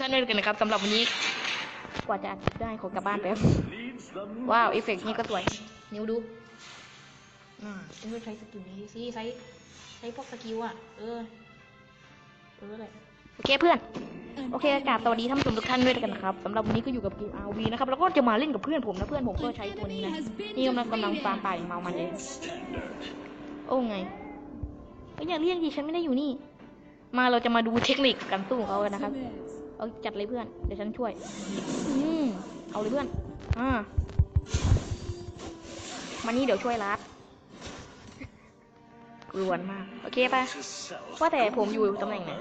ท่านเล่นกันนะครับสำหรับวันนี้ กว่าจะอัดได้ขอกลับบ้านแป๊บ ว้าวเอฟเฟกต์นี่ก็สวย นิ้วดูอ่าเพื่อนใช้สกิลนี้สิใช้ใช้พวกสกิลอะ เออ เออเลยโอเคเพื่อน โอเคอากาบสวัสดีท่านผู้ชมทุกท่านด้วยกันนะครับสำหรับวันนี้ก็อยู่กับเกม RV นะครับ แล้วก็จะมาเล่นกับเพื่อนผมนะ เพื่อนผมก็ใช้ตัวนี้นะ นี่กำลังกำลังฟาร์มป่าอย่างเมามันเลย โอ้ไงเอ้ยอย่าเรียกดิฉันไม่ได้อยู่นี่ มาเราจะมาดูเทคนิคการสู้ของเขากันนะครับ เอาจัดเลยเพื่อน เดี๋ยวฉันช่วย อืมเอาเลยเพื่อน อ่า มานี่เดี๋ยวช่วยรัดกรวนมาก โอเคปะว่าแต่ผมอยู่ตำแหน่งไหน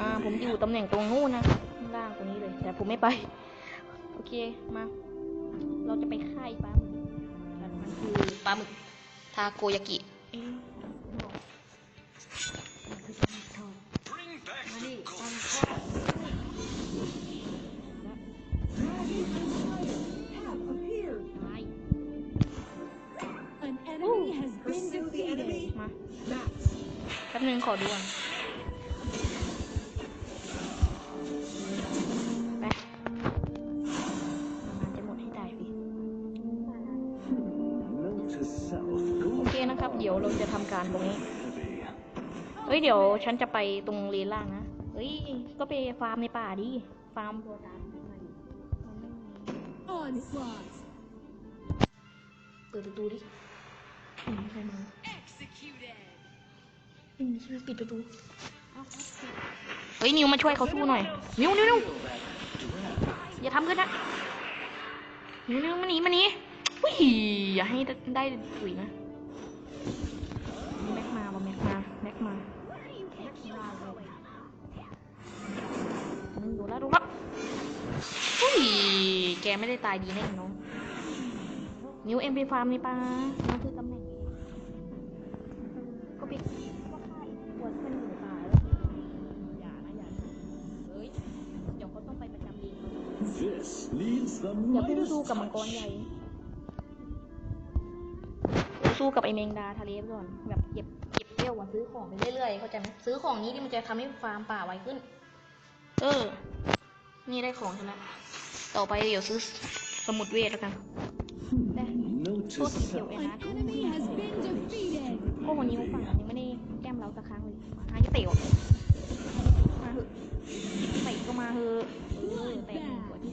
อ่า ผมอยู่ตำแหน่งตรงนู้นนะข้างล่างตรงนี้เลย แต่ผมไม่ไป โอเค มา เราจะไปค่ายปลาหมึกมันคือปลาหมึกทาโกยากิเอ๊ะมันคือปลาหมึกทอดมาดิปลาหมึกทอด แป๊บนึงขอดูก่อนไปมันจะหมดให้ตายสิโอเคนะครับ เดี๋ยวเราจะทำการตรงนี้ เฮ้ย เดี๋ยวฉันจะไปตรงเลนล่างนะ เฮ้ย ก็ไปฟาร์มในป่าดิ ฟาร์มตัวตามมาดิมันไม่มี Onslaught. เปิดประตูดิใครมา Executed. อืมใช่ไหมปิดประตูเฮ้ยนิวมาช่วยเขาสู้หน่อย นิวนิวนิวอย่าทำกันนะนิวนิวมาหนีมาหนีวิ่งอย่าให้ได้ถุยนะแม็กมาบ่แม็กมาแม็กมาแม็กมาเลยอืมดูแล้วดูแล้วอุ้ยแกไม่ได้ตายดีแน่น้องนิวเอ็มไปฟาร์มนี่ปะนั่นคือตำแหน่ง อย่าเพิ่ง mightiest สู้กับมังกรใหญ่เดี๋ยวสู้กับไอแมงดาทะเลไปก่อนแบบเก็บเก็บเที่ยวอะซื้อของไปเรื่อยๆเข้าใจไหมซื้อของนี้ที่มันจะทำให้ฟาร์มป่าไวขึ้น เออ นี่ได้ของใช่ไหมต่อไปเดี๋ยวซื้อสมุดเวทแล้วกันได้ notice โทษทีเดียวเอง An นะ enemy has been defeated. ก็วันนี้มุกฝั่งยังไม่ได้แก้มเราสักครั้งเลยอาจะเตะออกมาเหอะเตะก็มาเหอะเออเตะหนึ่งหัวที่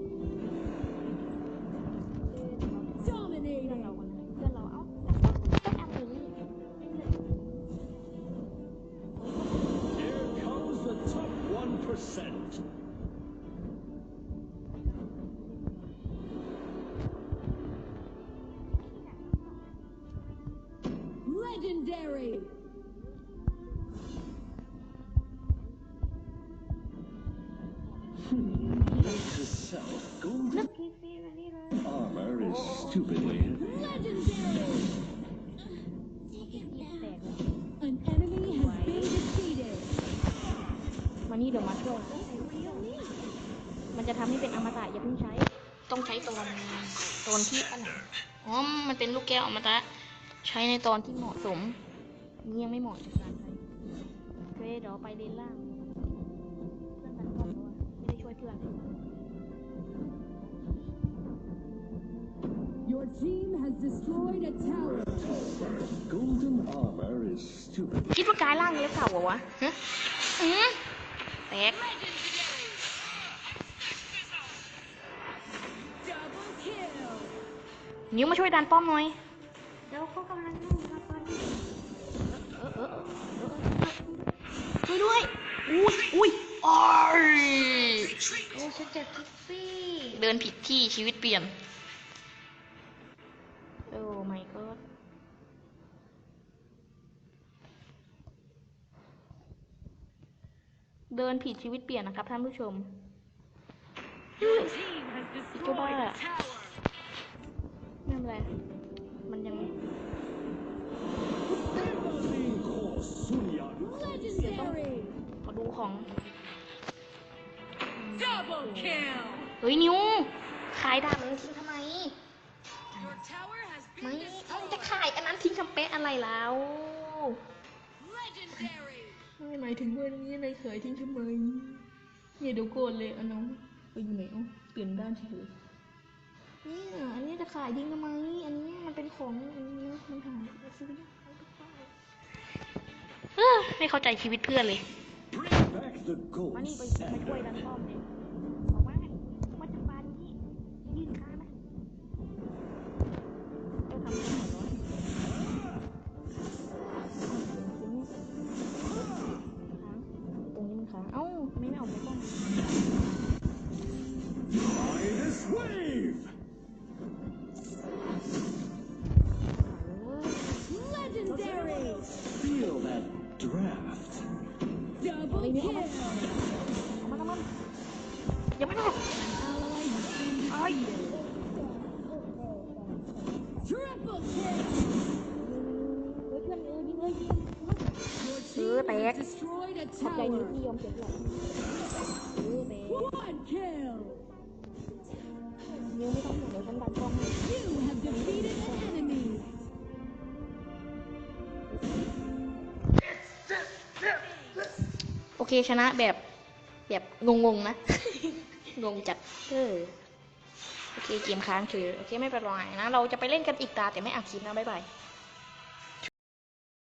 1%. Legendary. Note to self, golden พี่พี่มานี่เลย armor is stupidly heavy. Legendary. มานี่เดี๋ยวมาช่วย มันจะทำให้เป็นอมตะอย่าเพิ่งใช้ ต้องใช้ตอนตอนที่อันไหนอ๋อ มันเป็นลูกแก้วอมตะ ใช้ในตอนที่เหมาะสม นี่ยังไม่เหมาะกับการใช้โอเคเดี๋ยวไปเลนล่างเพื่อนตัดกล้องแล้วอะไม่ได้ช่วยเพื่อน Your team has destroyed a tower. Golden armor is stupid. คิดว่ากายร่างเล็บเก่าเหรอวะฮะอืม แตก Double kill. นิ้วมาช่วยดันป้อมหน่อยเดี๋ยวเขากำลังนั่งมาตอนนี้เออเออเออเออช่วยด้วย อุ้ยอุ้ยอ้อยโอ้ฉันเจ็บทิฟฟี่ เดินผิดที่ชีวิตเปลี่ยน โอ้ my god เดินผิดชีวิตเปลี่ยนนะครับท่านผู้ชม Your team has destroyed a tower. ไม่เป็นไร มันยัง Legendary. ขอดูของ Double kill. เฮ้ยนิวขายดาบนั้นทิ้งทำไม Your tower has ไม่ been เอาจะ destroyed. ขายอันนั้นทิ้งทำเป๊ะอะไรแล้ว Legendary. ไม่หมายถึงว่านี้นายขายทิ้งทำไมเนี่ยเดี๋ยวโกรธเลยอันน้องไปอยู่ไหนเอ้าเปลี่ยนด้านเฉยเนี่ยอันนี้จะขายทิ้งทำไมอันนี้มันเป็นของอันนี้มันหายไปซื้อยากเอาไปขายเอ้อไม่เข้าใจชีวิตเพื่อนเลย Bring back the gold มานี่ไปไป standard. ช่วยดันป้อมเลย draft. Double kill. Aman aman. Ya mana? Ay. Triple destroyed a tower. One kill. You have defeated an enemy. เคชนะแบบแบบงงๆนะ งงจัด เออ โอเคเกมค้างเฉยโอเคไม่เป็นไรนะ เราจะไปเล่นกันอีกตาแต่ไม่อัดคลิปนะ บ๊ายบาย